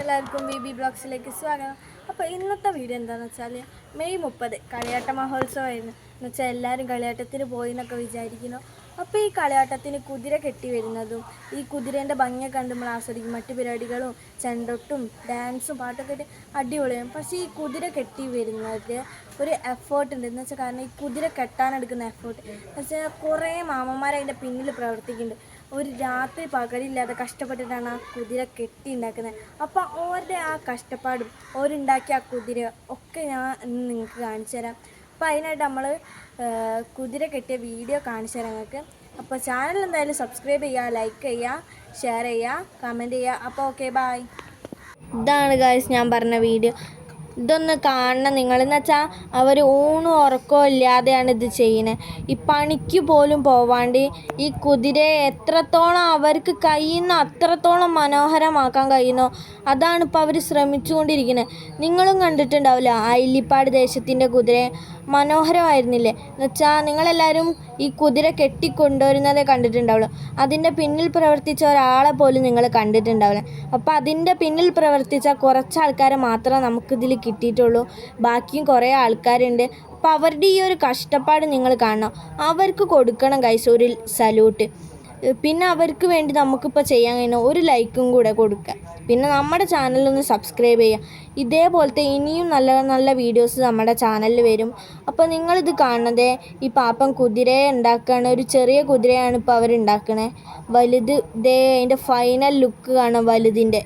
എല്ലാവർക്കും B B ബ്ലോഗ്സിലേക്ക് സ്വാഗതം. അപ്പോൾ ഇന്നത്തെ വീഡിയോ എന്താണെന്ന് വെച്ചാൽ മെയ് മുപ്പത് കളിയാട്ട മഹോത്സവമായിരുന്നു. എന്ന് വെച്ചാൽ എല്ലാവരും കളിയാട്ടത്തിന് പോയി എന്നൊക്കെ വിചാരിക്കുന്നു. അപ്പോൾ ഈ കളിയാട്ടത്തിന് കുതിര കെട്ടി വരുന്നതും ഈ കുതിരേന്റെ ഭംഗിയൊക്കെ കണ്ട് നമ്മൾ ആസ്വദിക്കും. മറ്റു പരിപാടികളും ചെണ്ടൊട്ടും ഡാൻസും പാട്ടൊക്കെ ആയിട്ട് അടിപൊളിയാണ് പക്ഷേ ഈ കുതിര കെട്ടി വരുന്നത് ഒരു എഫേർട്ട് ഉണ്ട്. എന്ന് വെച്ചാൽ കാരണം ഈ കുതിര കെട്ടാനെടുക്കുന്ന എഫേർട്ട് എന്ന് വെച്ചാൽ കുറേ മാമന്മാർ അതിന്റെ പിന്നിൽ പ്രവർത്തിക്കുന്നുണ്ട്. ഒരു രാത്രി പകലില്ലാതെ കഷ്ടപ്പെട്ടിട്ടാണ് ആ കുതിര കെട്ടി ഉണ്ടാക്കുന്നത് അപ്പോൾ ഓരുടെ ആ കഷ്ടപ്പാടും ഓരുണ്ടാക്കിയ ആ കുതിര ഒക്കെ ഞാൻ നിങ്ങൾക്ക് കാണിച്ചു തരാം. അപ്പോൾ അതിനായിട്ട് നമ്മൾ കുതിര കെട്ടിയ വീഡിയോ കാണിച്ചു തരാം നിങ്ങൾക്ക്. അപ്പോൾ ചാനൽ എന്തായാലും സബ്സ്ക്രൈബ് ചെയ്യുക ലൈക്ക് ചെയ്യുക ഷെയർ ചെയ്യുക കമന്റ് ചെയ്യുക. അപ്പോൾ ഓക്കെ ബായ് ഇതാണ് ഗായ്സ് ഞാൻ പറഞ്ഞ വീഡിയോ. ഇതൊന്ന് കാണണം നിങ്ങളെന്ന് വെച്ചാൽ അവർ ഊണും ഉറക്കവും ഇല്ലാതെയാണ് ഇത് ചെയ്യുന്നത് ഈ പണിക്ക് പോലും പോവാണ്ട് ഈ കുതിരയെ എത്രത്തോളം അവർക്ക് കഴിയുന്ന അത്രത്തോളം മനോഹരമാക്കാൻ കഴിയുന്നോ അതാണ് ഇപ്പോൾ അവർ ശ്രമിച്ചുകൊണ്ടിരിക്കുന്നത് നിങ്ങളും കണ്ടിട്ടുണ്ടാവില്ല ഐലിപ്പാട് ദേശത്തിന്റെ കുതിരയെ? മനോഹരമായിരുന്നില്ലേ? എന്ന് വെച്ചാൽ നിങ്ങളെല്ലാവരും ഈ കുതിര കെട്ടിക്കൊണ്ടുവരുന്നതേ കണ്ടിട്ടുണ്ടാവുള്ളൂ. അതിന്റെ പിന്നിൽ പ്രവർത്തിച്ച ഒരാളെ പോലും നിങ്ങൾ കണ്ടിട്ടുണ്ടാവില്ല. അപ്പോൾ അതിന്റെ പിന്നിൽ പ്രവർത്തിച്ച കുറച്ച് ആൾക്കാരെ മാത്രമേ നമുക്കിതിൽ കിട്ടിയിട്ടുള്ളൂ. ബാക്കിയും കുറേ ആൾക്കാരുണ്ട്. അപ്പോൾ അവരുടെ ഈ ഒരു കഷ്ടപ്പാട് നിങ്ങൾ കാണണം. അവർക്ക് കൊടുക്കണം കൈസൂരിൽ സല്യൂട്ട് പിന്നെ അവർക്ക് വേണ്ടി നമുക്കിപ്പോൾ ചെയ്യാൻ കഴിയുന്ന ഒരു ലൈക്കും കൂടെ കൊടുക്കുക. പിന്നെ നമ്മുടെ ചാനലൊന്ന് സബ്സ്ക്രൈബ് ചെയ്യുക. ഇതേപോലത്തെ ഇനിയും നല്ല നല്ല വീഡിയോസ് നമ്മുടെ ചാനലിൽ വരും. അപ്പോൾ നിങ്ങളിത് കാണുന്നത് ഈ പാപ്പൻ കുതിരയെ ഉണ്ടാക്കുകയാണ് ഒരു ചെറിയ കുതിരയാണ് ഇപ്പോൾ അവരുണ്ടാക്കണേ വലുത് ഇതേ അതിന്റെ ഫൈനൽ ലുക്ക് കാണാം വലുതിന്റെ